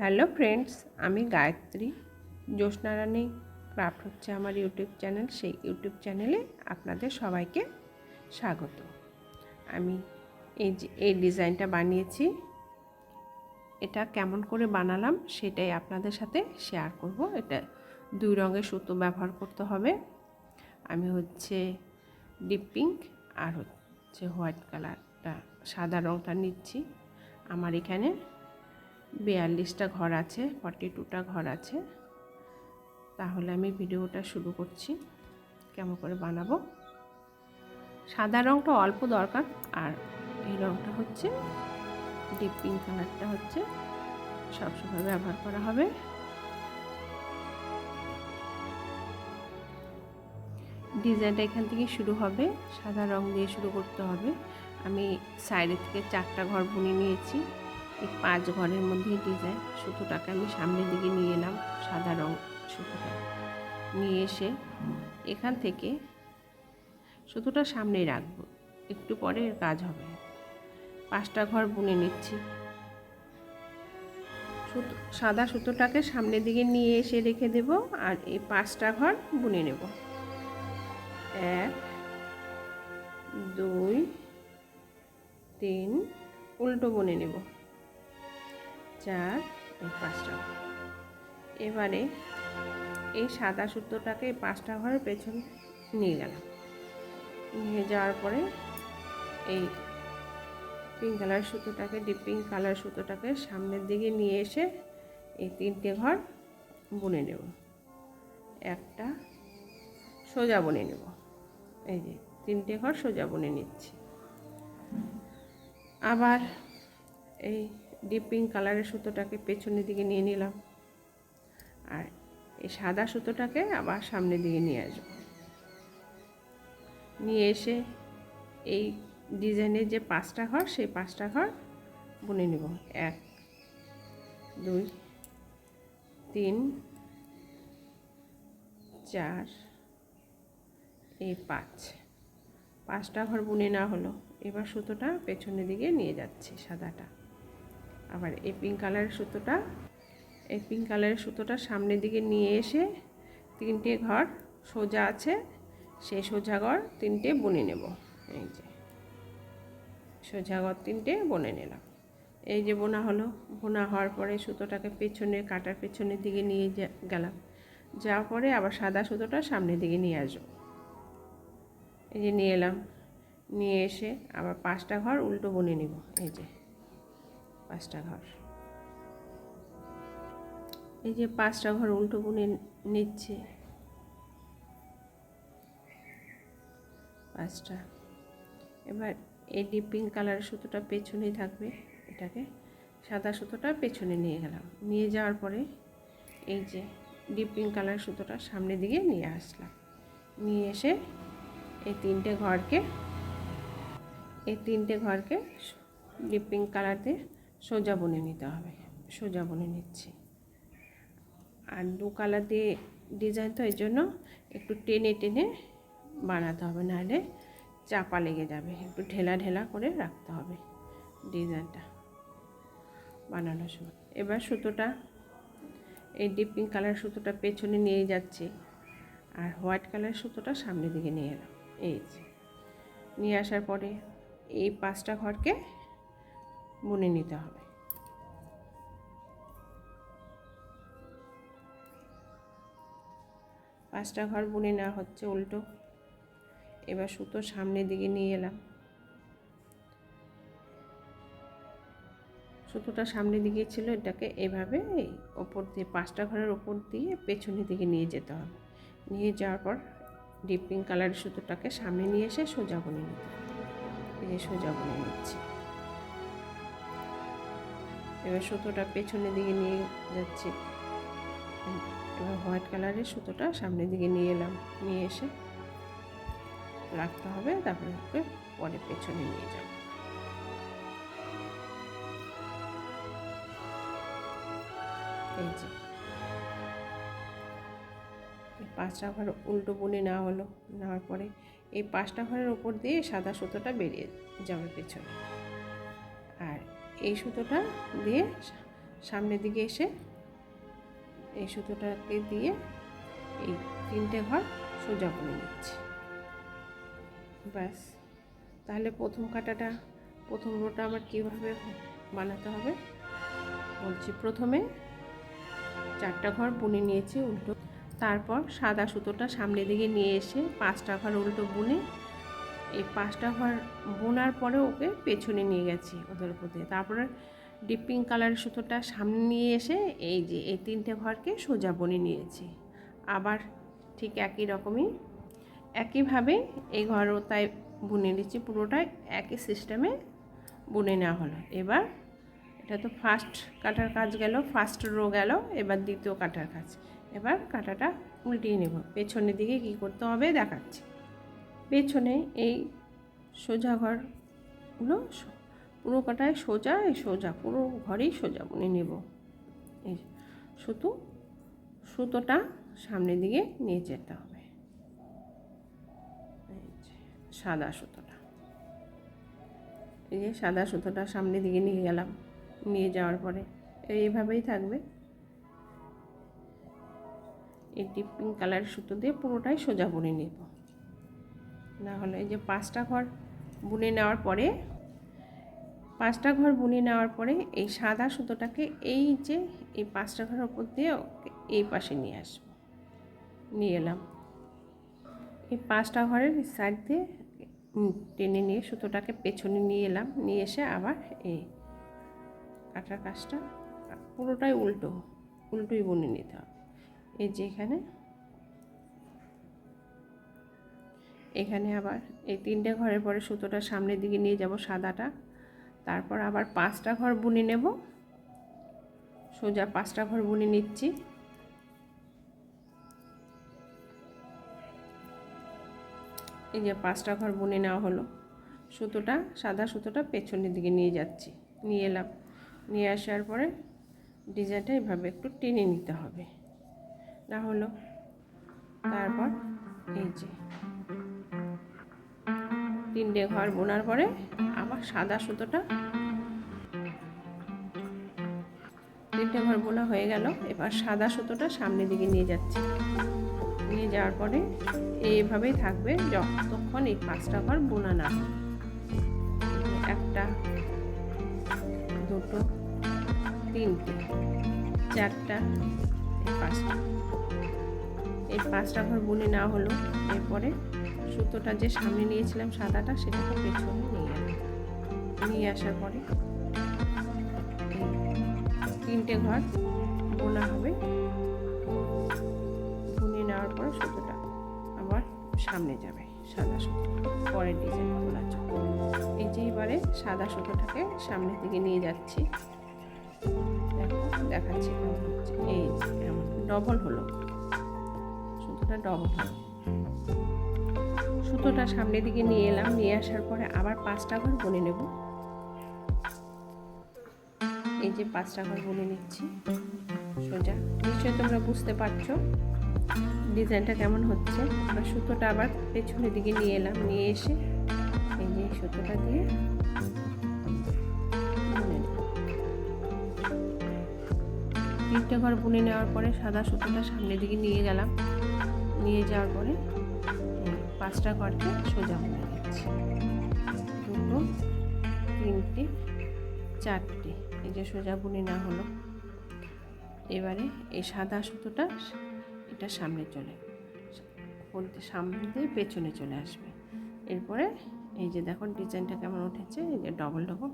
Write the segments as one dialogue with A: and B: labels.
A: Hello friends, আমি গায়ত্রী। জ্যোৎস্না রানী craft হচ্ছে আমার ইউটিউব চ্যানেল। সেই ইউটিউব চ্যানেলে আপনাদের সবাইকে স্বাগত। আমি এই যে, এই ডিজাইনটা বানিয়েছি। এটা কেমন করে বানালাম সেটাই আপনাদের সাথে শেয়ার করব। এটা দুই রঙের সুতো ব্যবহার করতে হবে। আমি হচ্ছে ডিপ পিঙ্ক আর হচ্ছে হোয়াইট কালারটা সাদা রঙটা নিচ্ছি। আমার এখানে বিয়াল্লিশটা ঘর আছে ফর্টি টুটা ঘর আছে। তাহলে আমি ভিডিওটা শুরু করছি। কেমন করে বানাবো? সাদা রঙটা অল্প দরকার, আর এই রঙটা হচ্ছে ডিপ পিঙ্ক কালারটা হচ্ছে সবসময় ব্যবহার করা হবে। ডিজাইনটা এখান থেকে শুরু হবে, সাদা রং দিয়ে শুরু করতে হবে। আমি সাইডে থেকে চারটা ঘর বুনে নিয়েছি। এই পাঁচ ঘরের মধ্যে ডিজাইন সুতোটাকে আমি সামনের দিকে নিয়ে এলাম, সাদা রং সুতোটা। নিয়ে এসে এখান থেকে সুতোটা সামনে রাখব। একটু পরে এর কাজ হবে। পাঁচটা ঘর বুনে নিচ্ছি। সুতো, সাদা সুতোটাকে সামনের দিকে নিয়ে এসে রেখে দেব আর এই পাঁচটা ঘর বুনে নেব। এক, দুই, তিন, উল্টো বুনে নেব। চার, এই পাঁচটা। এবারে এই সাদা সুতোটাকে পাঁচটা ঘরের পেছনে নিয়ে গেলাম। নিয়ে যাওয়ার পরে এই পিঙ্ক কালার সুতোটাকে ডিপ পিঙ্ক কালার সুতোটাকে সামনের দিকে নিয়ে এসে এই তিনটে ঘর বুনে নেব। একটা সোজা বুনে নেব। এই যে তিনটে ঘর সোজা বুনে নিচ্ছি। আবার এই ডিপ পিঙ্ক কালারের সুতোটাকে পেছনের দিকে নিয়ে নিলাম। আর এই সাদা সুতোটাকে আবার সামনের দিকে নিয়ে আসব। নিয়ে এসে এই ডিজাইনের যে পাঁচটা ঘর, সেই পাঁচটা ঘর বুনে নেব। এক, দুই, তিন, চার, এই পাঁচ। পাঁচটা ঘর বুনে না হলো। এবার সুতোটা পেছনের দিকে নিয়ে যাচ্ছি সাদাটা। আবার এই পিঙ্ক কালারের সুতোটা, এই পিঙ্ক কালারের সুতোটা সামনের দিকে নিয়ে এসে তিনটে ঘর সোজা আছে, সেই সোজা ঘর তিনটে বুনে নেব। এই যে, সোজা ঘর তিনটে বনে নিলাম। এই যে বোনা হলো, বোনা হওয়ার পরে সুতোটাকে পেছনে কাটার পেছনের দিকে নিয়ে গেলাম। যাওয়ার পরে আবার সাদা সুতোটা সামনের দিকে নিয়ে আসব। এই যে নিয়ে এলাম, নিয়ে এসে আবার পাঁচটা ঘর উল্টো বনে নিব। এই যে পাঁচটা ঘর। এই যে পাঁচটা ঘর উল্টো বুনে নিচ্ছে। পাঁচটা। এবার এই ডিপ পিঙ্ক কালারের সুতোটা পেছনেই থাকবে এটাকে। সাদা সুতোটা পেছনে নিয়ে গেলাম। নিয়ে যাওয়ার পরে এই যে ডিপ পিঙ্ক কালারের সুতোটা সামনের দিকে নিয়ে আসলাম। নিয়ে এসে এই তিনটে ঘরকে, এই তিনটে ঘরকে ডিপ পিঙ্ক কালার দিয়ে সোজা বনে নিতে হবে, সোজা বনে নিচ্ছি। আর দু কালার দিয়ে ডিজাইন তো এই জন্য একটু টেনে টেনে বানাতে হবে, নাহলে চাপা লেগে যাবে। একটু ঢেলা ঢেলা করে রাখতে হবে ডিজাইনটা বানানোর সময়। এবার সুতোটা, এই ডিপ পিঙ্ক কালার সুতোটা পেছনে নিয়ে যাচ্ছি, আর হোয়াইট কালার সুতোটা সামনের দিকে নিয়ে এলাম। এই যে, নিয়ে আসার পরে এই পাঁচটা ঘরকে বুনে নিতে হবে। পাঁচটা ঘর বুনে নেওয়া হচ্ছে, উল্টো। এবার সুতো সামনের দিকে নিয়ে এলাম। সুতোটা সামনের দিকে ছিল, এটাকে এভাবে ওপর দিয়ে, পাঁচটা ঘরের ওপর দিয়ে পেছনের দিকে নিয়ে যেতে হবে। নিয়ে যাওয়ার পর ডিপ পিঙ্ক কালারের সুতোটাকে সামনে নিয়ে এসে সোজা বনে নিতে যে সোজা বনে নিচ্ছি। এবার সুতোটা পেছনের দিকে নিয়ে যাচ্ছি। হোয়াইট কালারের সুতোটা সামনের দিকে নিয়ে এলাম। নিয়ে এসে রাখতে হবে, তারপরে ওকে পরে পেছনে নিয়ে যাব। এই যে। পাঁচটা ঘর উল্টো বুনে নেওয়া হলো নেওয়ার পরে এই পাঁচটা ঘরের ওপর দিয়ে সাদা সুতোটা বেরিয়ে যাবে পেছনে। এই সুতোটা দিয়ে সামনের দিকে এসে এই সুতোটাকে দিয়ে এই তিনটে ঘর সোজা করে নিচ্ছি। ব্যাস, তাহলে প্রথম কাটাটা, প্রথম রোটা আমার কীভাবে বানাতে হবে? বলছি, প্রথমে চারটা ঘর বুনে নিয়েছি, উল্টো। তারপর সাদা সুতোটা সামনের দিকে নিয়ে এসে পাঁচটা ঘর উল্টো বুনে এই পাঁচটা ঘর বোনার পরে ওকে পেছনে নিয়ে গেছি ওদের দিয়ে। তারপরে ডিপিং কালারের সুতোটা সামনে নিয়ে এসে এই যে এই তিনটে ঘরকে সোজা বনে নিয়েছি। আবার ঠিক একই রকমই, একইভাবে এই ঘরও তাই বুনে নিচ্ছি পুরোটাই একই সিস্টেমে বুনে নেওয়া হলো। এবার এটা তো ফার্স্ট কাটার কাজ গেল ফার্স্ট রো গেল, এবার দ্বিতীয় কাটার কাজ। এবার কাটাটা উল্টিয়ে নেব। পেছনের দিকে কি করতে হবে দেখাচ্ছি। পেছনে এই সোজা ঘরগুলো পুরো কাটায় সোজা, এই সোজা, পুরো ঘরেই সোজা বুনে নেব। এই সুতো, সুতোটা সামনের দিকে নিয়ে যেতে হবে। সাদা সুতোটা। এই যে, সাদা সুতোটা সামনের দিকে নিয়ে গেলাম, নিয়ে যাওয়ার পরে, এইভাবেই থাকবে। ডিপ পিঙ্ক কালারের সুতো দিয়ে পুরোটাই সোজা বুনে নেব। না হলে এই যে পাঁচটা ঘর বুনে নেওয়ার পরে, পাঁচটা ঘর বুনে নেওয়ার পরে এই সাদা সুতোটাকে এই যে এই পাঁচটা ঘরের ওপর দিয়ে ওকে এই পাশে নিয়ে আসব। নিয়ে এলাম। এই পাঁচটা ঘরের সাইড দিয়ে টেনে নিয়ে সুতোটাকে পেছনে নিয়ে এলাম। নিয়ে এসে আবার এই কাটার কাজটা পুরোটাই উল্টো, উল্টোই বুনে নিতে হবে। এই যে এখানে আবার এই তিনটে ঘরের পরে সুতোটা সামনের দিকে নিয়ে যাব সাদাটা। তারপর আবার পাঁচটা ঘর বুনে নেব। সোজা পাঁচটা ঘর বুনে নিচ্ছি। এই যে পাঁচটা ঘর বুনে নেওয়া হলো। সুতোটা সাদা সুতোটা পেছনের দিকে নিয়ে যাচ্ছি। নিয়ে এলাম। নিয়ে আসার পরে ডিজাইনটা এভাবে একটু টেনে নিতে হবে। না হলো তারপর এই যে তিনটে ঘর বোনার পরে আবার সাদা সুতোটা তিনটে ঘর বোনা হয়ে গেল। এবার সাদা সুতোটা সামনের দিকে নিয়ে যাচ্ছি। নিয়ে যাওয়ার পরে এইভাবেই থাকবে যতক্ষণ এই পাঁচটা ঘর বোনা না একটা, দুটো, তিনটে, চারটা পাঁচটা। এই পাঁচটা ঘর বুনে নেওয়া হলো, এরপরে সুতোটা যে সামনে নিয়েছিলাম সাদাটা, সেটাকে পেছনে নিয়ে নিয়ে আসার পরে তিনটে ঘর বোনা হবে। বুনে নেওয়ার পরে সুতোটা আবার সামনে যাবে, সাদা সুতো। পরের ডিজাইন খোলার জন্য এই যে এবারে সাদা সুতোটাকে সামনের দিকে নিয়ে যাচ্ছি। দেখাচ্ছি এই ডবল হলো। সুতোটা ডবল হলো। সুতোটা সামনের দিকে নিয়ে এলাম, নিয়ে আসার পরে আবার পাঁচটা ঘর বুনে নেব। এই যে পাঁচটা ঘর বুনে নিচ্ছি। সোজা। নিশ্চয়ই তোমরা বুঝতে পারছ ডিজাইনটা কেমন হচ্ছে। এবার সুতোটা আবার পেছনের দিকে নিয়ে এলাম, নিয়ে এসে এই যে সুতোটা দিয়ে তিনটে ঘর বুনে নেওয়ার পরে সাদা সুতোটা সামনের দিকে নিয়ে গেলাম। নিয়ে যাওয়ার পরে পাঁচটা ঘরকে সোজা বুনে নিচ্ছি দুটো, তিনটে, চারটে, এই যে সোজা বুনে না হলো। এবারে এই সাদা সুতোটা এটা সামনে চলে বলতে সামনে দিয়ে পেছনে চলে আসবে। এরপরে এই যে দেখো ডিজাইনটা কেমন উঠেছে, এই যে ডবল ডবল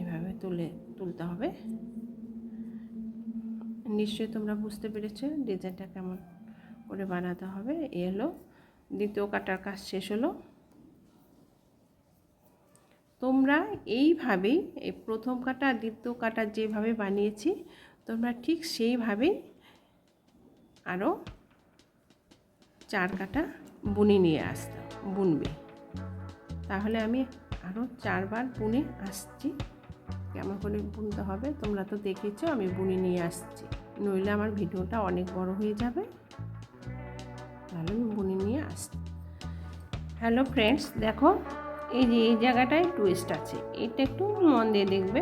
A: এভাবে তুলে, তুলতে হবে। নিশ্চয়ই তোমরা বুঝতে পেরেছ ডিজাইনটা কেমন। করে বানাতে হবে। এ হলো দ্বিতীয় কাটার কাজ শেষ হলো। তোমরা এইভাবেই এই প্রথম কাটা, দ্বিতীয় কাটা যেভাবে বানিয়েছি, তোমরা ঠিক সেইভাবেই আরও চার কাটা বুনে নিয়ে আসতে, বুনবে। তাহলে আমি আরও চারবার বুনে আসছি। কেমন করে বুনতে হবে তোমরা তো দেখেছ, আমি বুনে নিয়ে আসছি। নইলে আমার ভিডিওটা অনেক বড় হয়ে যাবে। তাহলে আমি বুনে নিয়ে আসছি। হ্যালো ফ্রেন্ডস দেখো, এই যে এই জায়গাটায় টুইস্ট আছে। এটা একটু মন দিয়ে দেখবে।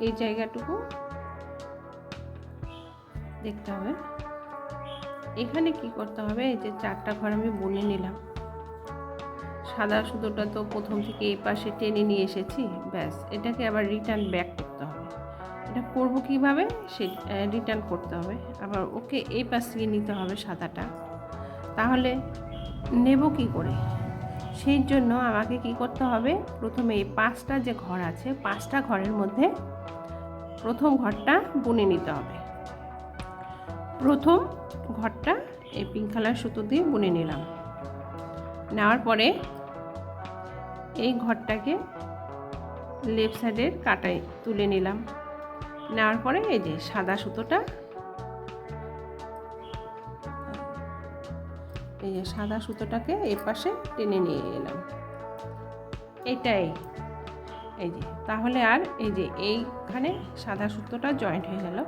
A: এই জায়গাটুকু দেখতে হবে। এখানে কি করতে হবে? এই যে চারটা ঘর আমি বুনে নিলাম। সাদা সুতোটা তো প্রথম থেকে এই পাশে টেনে নিয়ে এসেছি, ব্যাস। এটাকে আবার রিটার্ন ব্যাক করতে হবে। এটা করব কীভাবে? সে রিটার্ন করতে হবে। আবার ওকে এই পাশ থেকে নিতে হবে সাদাটা। তাহলে নেব কি করে? সেই জন্য আমাকে কি করতে হবে? প্রথমে এই পাঁচটা যে ঘর আছে, পাঁচটা ঘরের মধ্যে প্রথম ঘরটা বুনে নিতে হবে। প্রথম ঘরটা এই পিঙ্ক কালার সুতো দিয়ে বুনে নিলাম। নেওয়ার পরে এই ঘরটাকে লেফট সাইডের কাটায় তুলে নিলাম। নেওয়ার পরে এই যে সাদা সুতোটা এই যে সাদা সুতোটাকে এই পাশে টেনে নিয়ে এলাম। এটাই। এই যে, তাহলে আর এই যে এইখানে সাদা সুতোটা জয়েন্ট হয়ে গেল।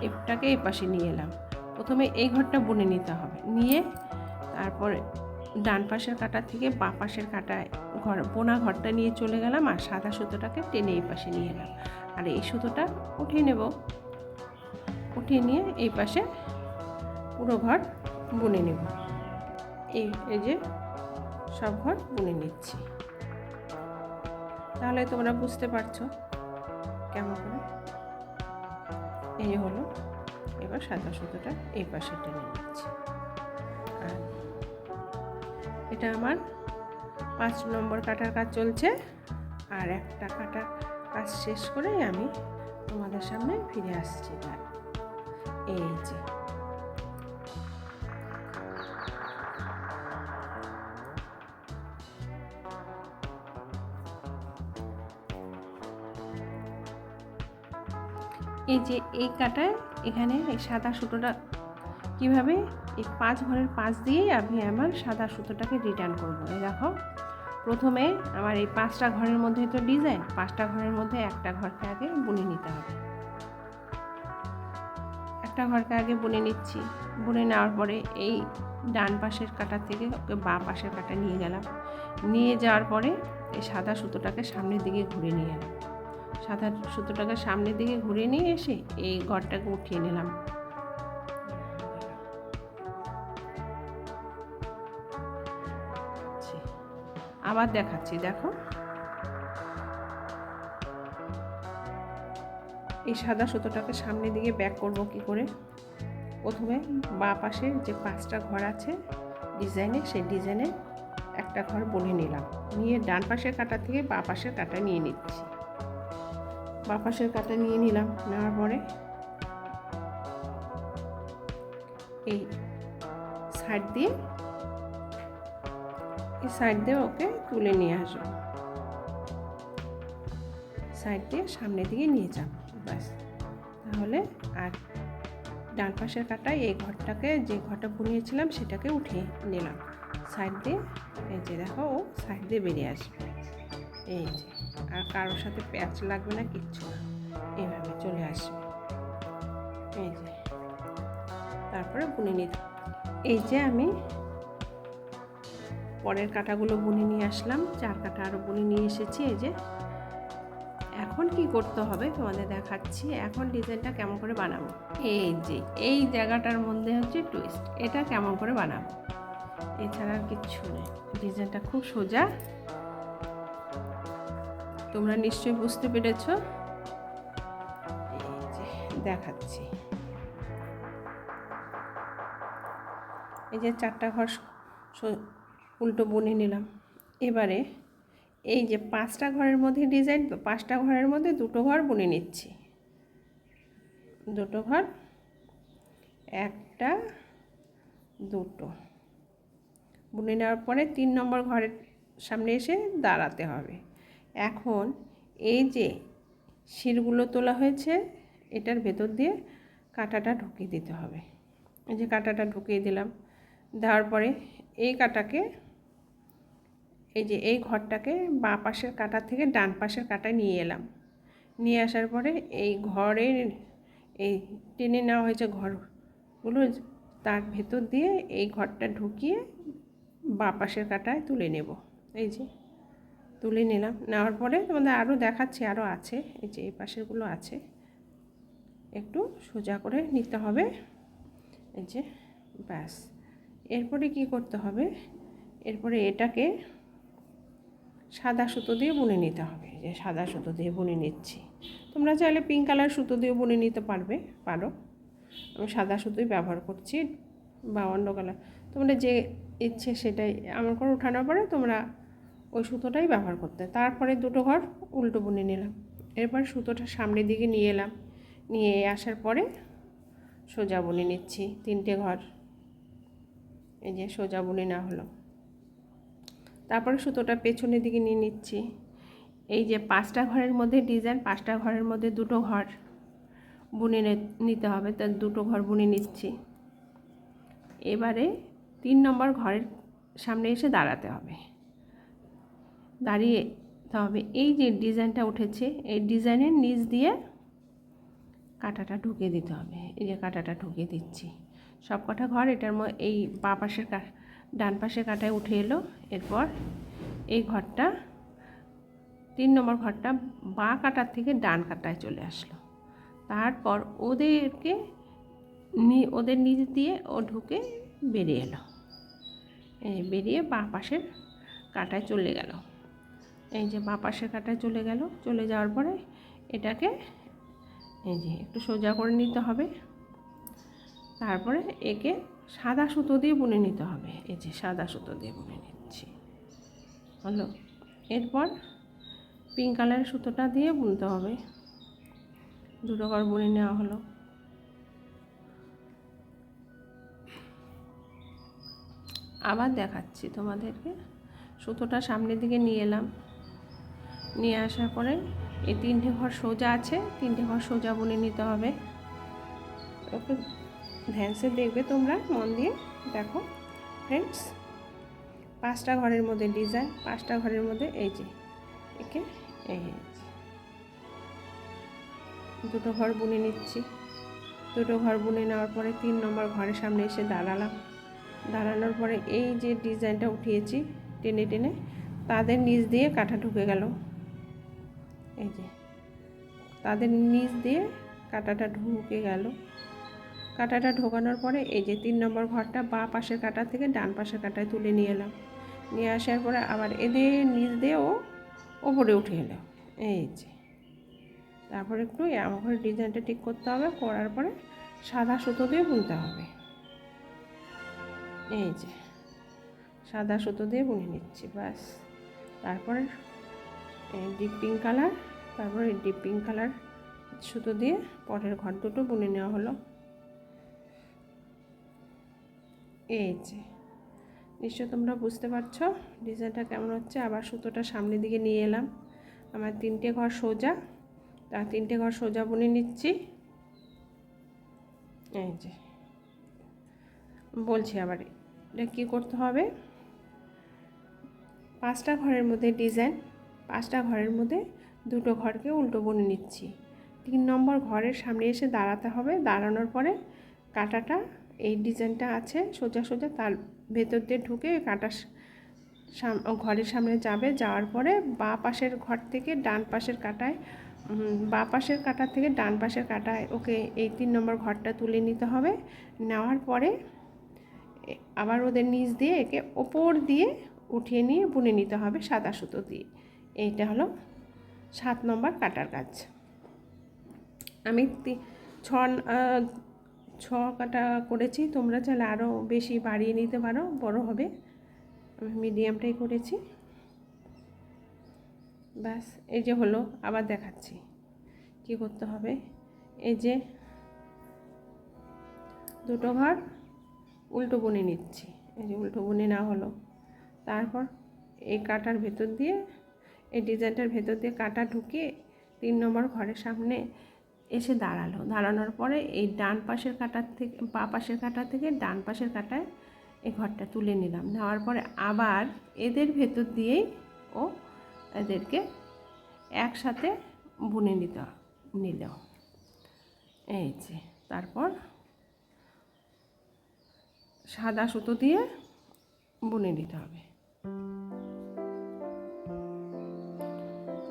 A: এটাকে এই পাশে নিয়ে এলাম। প্রথমে এই ঘরটা বুনে নিতে হবে। নিয়ে তারপরে ডান পাশের কাটা থেকে বাঁ পাশের কাটায় ঘর, বোনা ঘরটা নিয়ে চলে গেলাম আর সাদা সুতোটাকে টেনে এই পাশে নিয়ে এলাম। আর এই সুতোটা উঠিয়ে নেব। উঠিয়ে নিয়ে এই পাশে পুরো ঘর বুনে নেব। এই এই যে সব ঘর বুনে নিচ্ছি। তাহলে তোমরা বুঝতে পারছ কেমন করে। এই হলো, এবার সাদা সুতোটা এই পাশে টেনে নিচ্ছি। আর এটা আমার পাঁচ নম্বর কাটার কাজ চলছে। আর একটা কাটার কাজ শেষ করেই আমি তোমাদের সামনে ফিরে আসছি এই যে। এই যে এই কাটায় এখানে এই সাদা সুতোটা কীভাবে? এই পাঁচ ঘরের পাঁচ দিয়েই আমি আমার সাদা সুতোটাকে রিটার্ন করব। এই দেখো, প্রথমে আমার এই পাঁচটা ঘরের মধ্যে তো ডিজাইন পাঁচটা ঘরের মধ্যে একটা ঘরকে আগে বুনে নিতে হবে। একটা ঘরকে আগে বুনে নিচ্ছি। বুনে নেওয়ার পরে এই ডান পাশের কাটা থেকে ওকে বা পাশের কাটা নিয়ে গেলাম। নিয়ে যাওয়ার পরে এই সাদা সুতোটাকে সামনের দিকে ঘুরে নিয়ে এলাম। সাদা সুতোটাকে সামনের দিকে ঘুরে নিয়ে এসে এই ঘরটাকে উঠিয়ে নিলাম। আবার দেখাচ্ছি, দেখো। এই সাদা সুতোটাকে সামনের দিকে ব্যাক করব কি করে? প্রথমে বা পাশে যে পাঁচটা ঘর আছে ডিজাইনে সেই ডিজাইনে একটা ঘর বলে নিলাম। নিয়ে ডান পাশের কাটা থেকে বা পাশের কাটা নিয়ে নিচ্ছি। বা পাশের কাটা নিয়ে নিলাম, নেওয়ার পরে এই সাইড দিয়ে, এই সাইড দিয়ে ওকে তুলে নিয়ে আসব। সাইড দিয়ে সামনের দিকে নিয়ে যাব, ব্যাস। তাহলে আর ডান পাশের কাটায় এই ঘরটাকে, যে ঘরটা বুনিয়েছিলাম সেটাকে উঠিয়ে নিলাম। সাইড দিয়ে, এই যে দেখো, ও সাইড দিয়ে বেরিয়ে আসবে। এই যে। আর কারোর সাথে প্যাচ লাগবে না, কিচ্ছু না। এইভাবে চলে আসবে। এই যে, তারপরে বুনে নিতে এই যে আমি পরের কাটাগুলো বুনে নিয়ে আসলাম, চার কাটা আরও বুনে নিয়ে এসেছি, এই যে। এখন কি করতে হবে তোমাদের দেখাচ্ছি, এখন ডিজাইনটা কেমন করে বানাবো। এই যে, এই জায়গাটার মধ্যে হচ্ছে টুইস্ট এটা কেমন করে বানাবো? এছাড়া আর কিচ্ছু নেই। ডিজাইনটা খুব সোজা। তোমরা নিশ্চয়ই বুঝতে পেরেছ। দেখাচ্ছি। এই যে চারটা ঘর উল্টো বুনে নিলাম। এবারে এই যে পাঁচটা ঘরের মধ্যে ডিজাইন পাঁচটা ঘরের মধ্যে দুটো ঘর বুনে নিচ্ছি। দুটো ঘর, একটা, দুটো। বুনে নেওয়ার পরে তিন নম্বর ঘরের সামনে এসে দাঁড়াতে হবে। এখন এই যে শিরগুলো তোলা হয়েছে, এটার ভেতর দিয়ে কাঁটাটা ঢুকিয়ে দিতে হবে। এই যে কাঁটাটা ঢুকিয়ে দিলাম, দেওয়ার পরে এই কাটাকে, এই যে এই ঘরটাকে বাঁ পাশের কাটা থেকে ডান পাশের কাটা নিয়ে এলাম। নিয়ে আসার পরে এই ঘরের এই টেনে নেওয়া হয়েছে ঘরগুলো, তার ভেতর দিয়ে এই ঘরটা ঢুকিয়ে বাঁ পাশের কাটায় তুলে নেব। এই যে তুলে নিলাম। নেওয়ার পরে তোমাদের আরও দেখাচ্ছি আরও আছে। এই যে এই পাশেরগুলো আছে। একটু সোজা করে নিতে হবে। এই যে, ব্যাস। এরপরে কি করতে হবে? এরপরে এটাকে সাদা সুতো দিয়ে বুনে নিতে হবে। যে সাদা সুতো দিয়ে বুনে নিচ্ছি। তোমরা চাইলে পিঙ্ক কালার সুতো দিয়ে বুনে নিতে পারবে, পারো। আমি সাদা সুতোই ব্যবহার করছি বা অন্য কালার তোমরা যে ইচ্ছে সেটাই, আমার করে ওঠানোর পরে তোমরা ওই সুতোটাই ব্যবহার করতে। তারপরে দুটো ঘর উল্টো বুনে নিলাম। এরপর সুতোটা সামনের দিকে নিয়ে এলাম। নিয়ে আসার পরে সোজা বুনে নিচ্ছি, তিনটে ঘর। এই যে সোজা বুনে না হলো। তারপরে সুতোটা পেছনের দিকে নিয়ে নিচ্ছি। এই যে পাঁচটা ঘরের মধ্যে ডিজাইন, পাঁচটা ঘরের মধ্যে দুটো ঘর বুনে নিতে হবে। তার দুটো ঘর বুনে নিচ্ছি। এবারে তিন নম্বর ঘরের সামনে এসে দাঁড়াতে হবে। দাঁড়িয়ে হবে এই যে ডিজাইনটা উঠেছে, এই ডিজাইনের নিচ দিয়ে কাঁটাটা ঢুকিয়ে দিতে হবে। এই যে কাঁটাটা ঢুকিয়ে দিচ্ছি। সব কটা ঘর এটার এই বা পাশের ডান পাশের কাঁটায় উঠে এলো। এরপর এই ঘরটা, তিন নম্বর ঘরটা বা কাটার থেকে ডান কাটায় চলে আসলো। তারপর ওদেরকে ওদের নিচ দিয়ে ও ঢুকে বেরিয়ে এলো। বেরিয়ে বাঁ পাশের কাটায় চলে গেল। এই যে বাঁ পাশের কাটায় চলে গেল। চলে যাওয়ার পরে এটাকে এই যে একটু সোজা করে নিতে হবে। তারপরে একে সাদা সুতো দিয়ে বুনে নিতে হবে। এই যে সাদা সুতো দিয়ে বুনে নিচ্ছি। হলো। এরপর পিঙ্ক কালারের সুতোটা দিয়ে বুনতে হবে। দুটো ঘর বুনে নেওয়া হলো। আবার দেখাচ্ছি তোমাদেরকে। সুতোটা সামনের দিকে নিয়ে এলাম। নিয়ে আসার পরে এই তিনটে ঘর সোজা আছে, তিনটে ঘর সোজা বুনে নিতে হবে। ওকে ধ্যানসে দেখবে তোমরা, মন দিয়ে। দেখো ফ্রেন্ডস পাঁচটা ঘরের মধ্যে ডিজাইন পাঁচটা ঘরের মধ্যে এই যে, একে, এই দুটো ঘর বুনে নিচ্ছি। দুটো ঘর বুনে নেওয়ার পরে তিন নম্বর ঘরের সামনে এসে দাঁড়ালাম। দাঁড়ানোর পরে এই যে ডিজাইনটা উঠিয়েছি, টেনে টেনে, তাদের নিচ দিয়ে কাঁটা ঢুকে গেল। এই যে, তাদের নিচ দিয়ে কাঁটাটা ঢুকে গেল। কাঁটাটা ঢোকানোর পরে এই যে তিন নম্বর ঘরটা বা পাশের কাঁটা থেকে ডান পাশের কাঁটায় তুলে নিয়ে এলাম। নিয়ে আসার পরে আবার এদের নিচ দিয়ে ও ওপরে উঠে এলো এই যে, তারপরে একটু আমার ডিজাইনটা ঠিক করতে হবে, করার পরে সাদা সুতো দিয়ে বুনতে হবে। এই যে, সাদা সুতো দিয়ে বুনে নিচ্ছি, ব্যাস। তারপরে ডিপ পিঙ্ক কালার তারপরে ডিপ পিঙ্ক কালার সুতো দিয়ে পরের ঘর দুটো বুনে নেওয়া হলো। এই যে, নিশ্চয় তোমরা বুঝতে পারছ ডিজাইনটা কেমন হচ্ছে। আবার সুতোটা সামনের দিকে নিয়ে এলাম। আমার তিনটে ঘর সোজা, তা তিনটে ঘর সোজা বুনে নিচ্ছি। এই যে, বলছি আবার, এটা কী করতে হবে? পাঁচটা ঘরের মধ্যে ডিজাইন। পাঁচটা ঘরের মধ্যে দুটো ঘরকে উল্টো বনে নিচ্ছি। তিন নম্বর ঘরের সামনে এসে দাঁড়াতে হবে। দাঁড়ানোর পরে কাটাটা, এই ডিজাইনটা আছে সোজা সোজা, তার ভেতর দিয়ে ঢুকে কাটা ঘরের সামনে যাবে। যাওয়ার পরে বা পাশের ঘর থেকে ডান পাশের কাটায় বা পাশের কাটা থেকে ডান পাশের কাটায় ওকে এই তিন নম্বর ঘরটা তুলে নিতে হবে। নেওয়ার পরে আবার ওদের নিচ দিয়ে একে ওপর দিয়ে উঠিয়ে নিয়ে বুনে নিতে হবে সাদা সুতো দিয়ে। এইটা হলো সাত নম্বর কাটার কাজ। আমি ছ ছ কাটা করেছি, তোমরা চাইলে আরও বেশি বাড়িয়ে নিতে পারো, বড় হবে। আমি মিডিয়ামটাই করেছি। ব্যাস, এই যে হলো, আবার দেখাচ্ছি কি করতে হবে। এই যে দুটো ঘর, উল্টো বুনে নিচ্ছি। এই যে উল্টো বুনে না হলো। তারপর এই কাটার ভেতর দিয়ে এই ডিজাইনটার ভেতর দিয়ে কাটা ঢুকিয়ে তিন নম্বর ঘরের সামনে এসে দাঁড়াল। দাঁড়ানোর পরে এই ডান পাশের কাটার থেকে, বা পাশের কাটা থেকে ডান পাশের কাটায় এই ঘরটা তুলে নিলাম। নেওয়ার পরে আবার এদের ভেতর দিয়েই ও এদেরকে একসাথে বুনে নিতে, নিল। এই যে, তারপর সাদা সুতো দিয়ে বুনে নিতে হবে।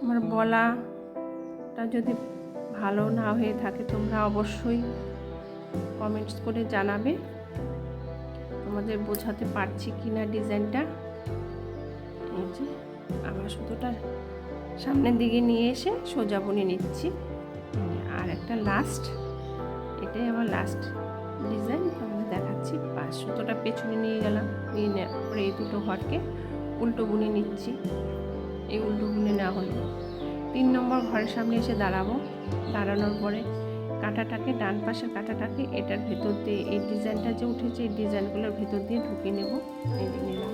A: আমার বলাটা যদি ভালো না হয়ে থাকে, তোমরা অবশ্যই কমেন্টস করে জানাবে। তোমাদের বোঝাতে পারছি কি না ডিজাইনটা আমার সুতোটা সামনের দিকে নিয়ে এসে সোজা বুনে নিচ্ছি। আর একটা লাস্ট এটাই আমার লাস্ট ডিজাইন তোমাদের দেখাচ্ছি। পাঁচ সুতোটা পেছনে নিয়ে গেলাম নিয়ে পরে এই দুটো ঘরকে উল্টো বুনে নিচ্ছি। এই উল্টো বুনে নেওয়া হলো। তিন নম্বর ঘরের সামনে এসে দাঁড়াবো। দাঁড়ানোর পরে কাঁটাটাকে, ডান পাশের কাঁটাটাকে এটার ভেতর দিয়ে, এই ডিজাইনটা যে উঠেছে, এই ডিজাইনগুলোর ভেতর দিয়ে ঢুকিয়ে নেব। নিলাম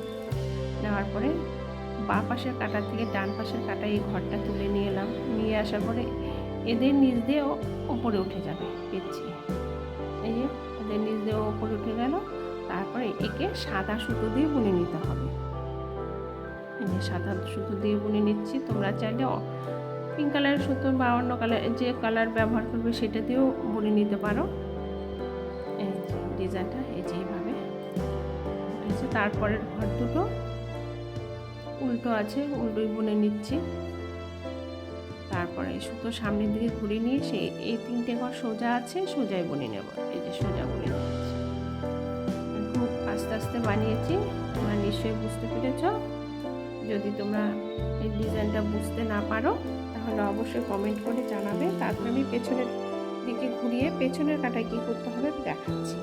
A: নেওয়ার পরে বা পাশের কাঁটা থেকে ডান পাশের কাঁটা এই ঘরটা তুলে নিয়ে এলাম। নিয়ে আসার পরে এদের নিচ দিয়ে ও ওপরে উঠে যাবে পেঁচিয়ে এই যে, এদের নিচ দিয়ে ওপরে উঠে গেল। তারপরে একে সাদা সুতো দিয়ে বুনে নিতে হবে। সাদা সুতো দিয়ে বুনে নিচ্ছি। তোমরা চাইলে পিঙ্ক কালারের সুতো বা অন্য কালার যে কালার ব্যবহার করবে সেটা দিয়েও বুনে নিতে পারো। এই ডিজাইনটা, এই যে এইভাবে উঠেছে তারপরের ঘর দুটো উল্টো আছে, উল্টোই বুনে নিচ্ছি। তারপরে সুতো সামনের দিকে ঘুরিয়ে নিয়ে সে এই তিনটে ঘর সোজা আছে, সোজাই বুনে নেব। এই যে সোজা বুনে নিচ্ছি। খুব আস্তে আস্তে বানিয়েছি। তোমরা নিশ্চয়ই বুঝতে পেরেছ। যদি তোমরা এই ডিজাইনটা বুঝতে না পারো, তাহলে অবশ্যই কমেন্ট করে জানাবে। তারপর আমি পেছনের দিকে ঘুরিয়ে পেছনের কাটায় কী করতে হবে দেখাচ্ছি।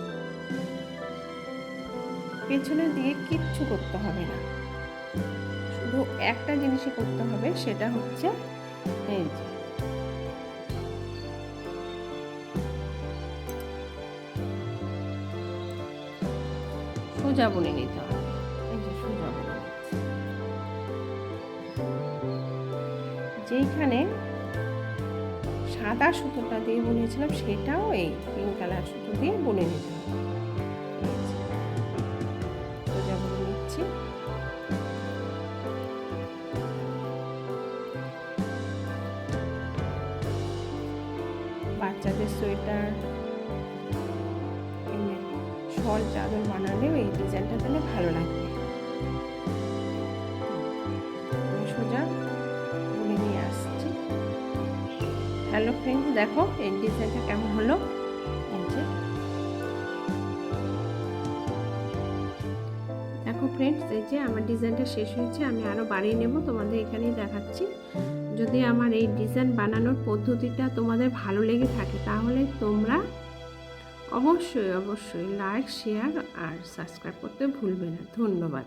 A: পেছনের দিকে কিচ্ছু করতে হবে না। শুধু একটা জিনিসই করতে হবে, সেটা হচ্ছে এই যে। সোজা বুনে নিতে হবে। যেইখানে সাদা সুতোটা দিয়ে বুনেছিলাম সেটাও এই পিঙ্ক কালার সুতো দিয়ে বুনে নিতে হবে ফ্রেন্ডস এই যে আমার ডিজাইনটা শেষ হয়েছে, আমি আরও বাড়িয়ে নেব, তোমাদের এখানেই দেখাচ্ছি। যদি আমার এই ডিজাইন বানানোর পদ্ধতিটা তোমাদের ভালো লেগে থাকে, তাহলে তোমরা অবশ্যই অবশ্যই লাইক শেয়ার আর সাবস্ক্রাইব করতে ভুলবে না। ধন্যবাদ।